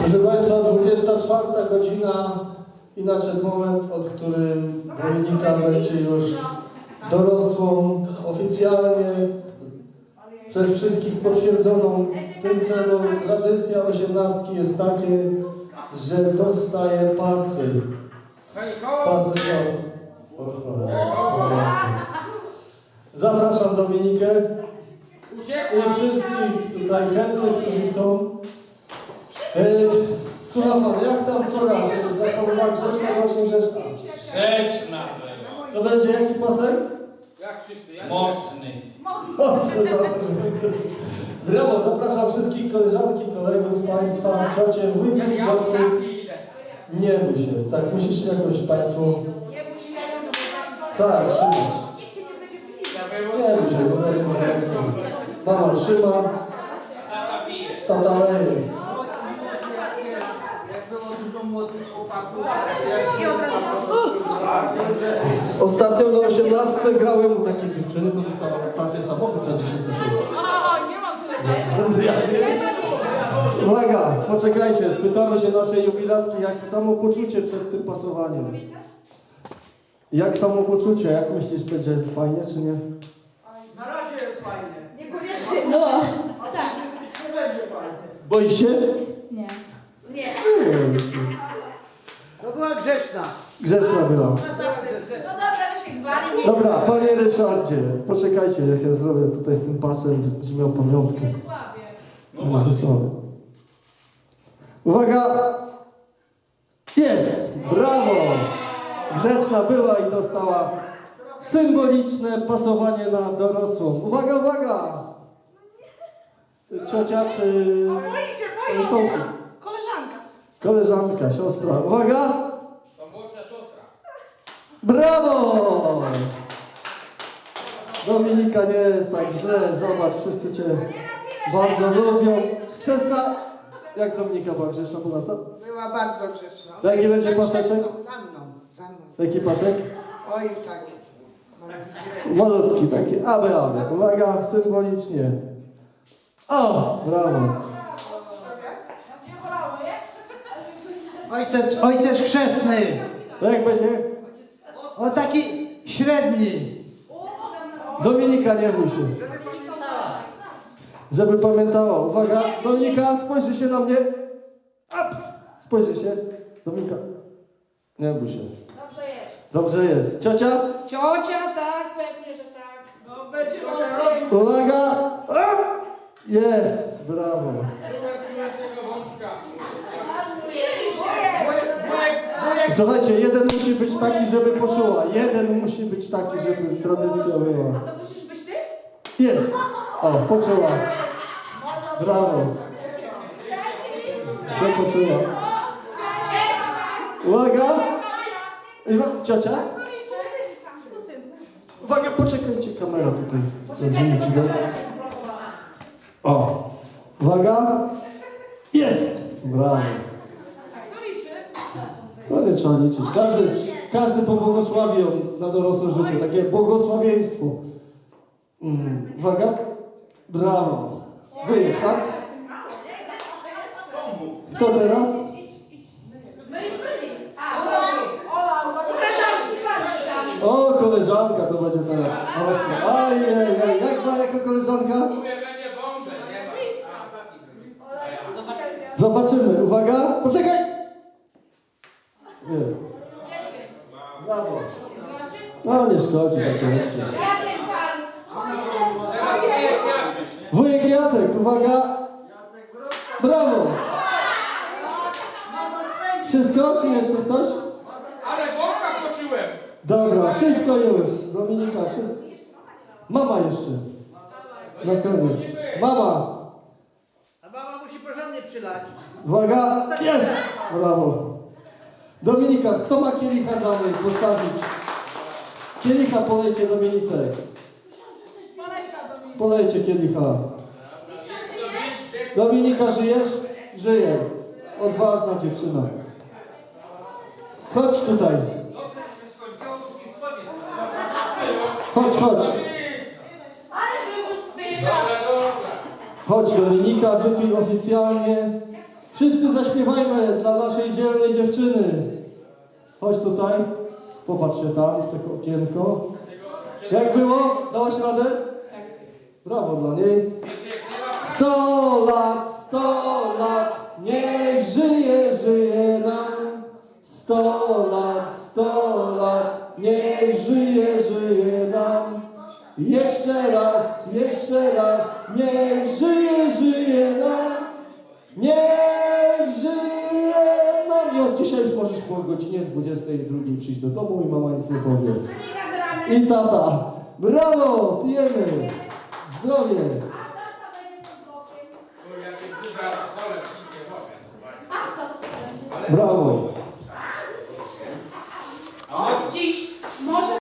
Proszę Państwa, 24 godzina i nadszedł moment, od którym Dominika będzie już dorosłą oficjalnie przez wszystkich potwierdzoną w tym celu. Tradycja osiemnastki jest takie, że dostaje pasy. Pasy do... O. Zapraszam Dominikę i wszystkich tutaj chętnych, którzy chcą. E, Słucham pan, jak tam co raz? Jest zachowywana grzeczna, właśnie grzeczna. Grzeczna była. To będzie jaki pasek? Jak wszyscy, jak Mocny. Mocno dobrze. Brawo, zapraszam wszystkich koleżanki, kolegów, państwa, ciocie, wujków, idę. Nie bój się, tak musisz jakoś państwo... Nie bo tam Tak, cię nie bój się, bo będzie. Mama trzyma, tata leje. Jak było dużo młodych chłopaków, I od razu. Ostatnio na 18 grałem u takiej dziewczyny, to dostałam tatę samochód za 10 tysięcy. O, nie mam tyle wiem. Uwaga, poczekajcie, spytamy się naszej jubilatki, jak samopoczucie przed tym pasowaniem. Jak samopoczucie, jak myślisz, będzie fajnie czy nie? na razie jest fajnie. Niekoniecznie. No, Tak. Nie będzie fajnie. Boisz się? nie. Nie. Nie. To była grzeczna. Grzeczna była. No dobra, my się gwali. Dobra, panie Ryszardzie, poczekajcie, jak ja zrobię tutaj z tym pasem, żeby miał pamiątkę. No właśnie. Uwaga! Jest! Brawo! Grzeczna była i dostała symboliczne pasowanie na dorosłą. Uwaga, uwaga! Ciocia czy Boi się, boi są się. Koleżanka. koleżanka, siostra? Uwaga! Brawo! Dominika nie jest tak źle, zobacz, wszyscy Cię bardzo lubią. Grzeczna, jak Dominika była grzeczna po nas? Była bardzo grzeczna. Jaki będzie Tak paseczek? Za mną, za mną. Jaki pasek? Oj, tak. Malutki taki, aby, aby. Uwaga, symbolicznie. O, brawo. Ojciec, ojciec chrzestny. To jak będzie? O taki średni. Dominika, nie się. Żeby pamiętała. Uwaga, Dominika, spojrzy się na mnie. Ups, spojrzy się. Dominika, nie bój się. Dobrze jest. Dobrze jest. Ciocia? Ciocia, tak, pewnie, że tak. No, będzie. Uwaga! Jest! Brawo! Byłem tego wąska. Wujek, wujek, wujek. Słuchajcie, jeden musi być taki, żeby poczuła. Jeden musi być taki, żeby tradycja była. A to musisz być ty? Jest! O, poczuła. Brawo. To poczuła. Uwaga! I Ciocia? Uwaga, poczekajcie, kamera tutaj. Da. O! Uwaga! Jest! Brawo. To nie trzeba liczyć. Każdy, każdy pobłogosławi ją na dorosłe życie. Takie błogosławieństwo. Mm. Uwaga. Brawo. Wy, tak? Kto teraz? O, koleżanka to będzie teraz. Ostro. Ajej, jak ma jako koleżanka? Zobaczymy. Uwaga. Poczekaj. Jest. Brawo. No, nie szkodzi takie rzeczy. Wujek Jacek. Uwaga. Brawo. Wszystko? Czy jeszcze ktoś? Ale wąska poczułem. Dobra, wszystko już. Dominika, wszystko. Mama jeszcze. Na koniec. Mama. A mama musi porządnie przylać. Uwaga. Jest. Brawo. Dominika, kto ma kielicha dla niej postawić? Kielicha polejcie Dominice. Polejcie kielicha. Dominika, żyjesz? Żyje. Odważna dziewczyna. Chodź tutaj. Chodź, chodź. Chodź Dominika, wypij oficjalnie Wszyscy zaśpiewajmy dla naszej dzielnej dziewczyny. Chodź tutaj. Popatrz się tam w to okienko. Jak było? Dałaś radę? Brawo dla niej. Sto lat, sto lat, niech żyje, żyje nam. Sto lat, sto lat, niech żyje, żyje nam. Jeszcze raz, jeszcze raz, niech żyje, żyje nam. Niech po godzinie 22 przyjść do domu i mama nic nie powie. I tata. Brawo, pijemy. Zdrowie. Brawo.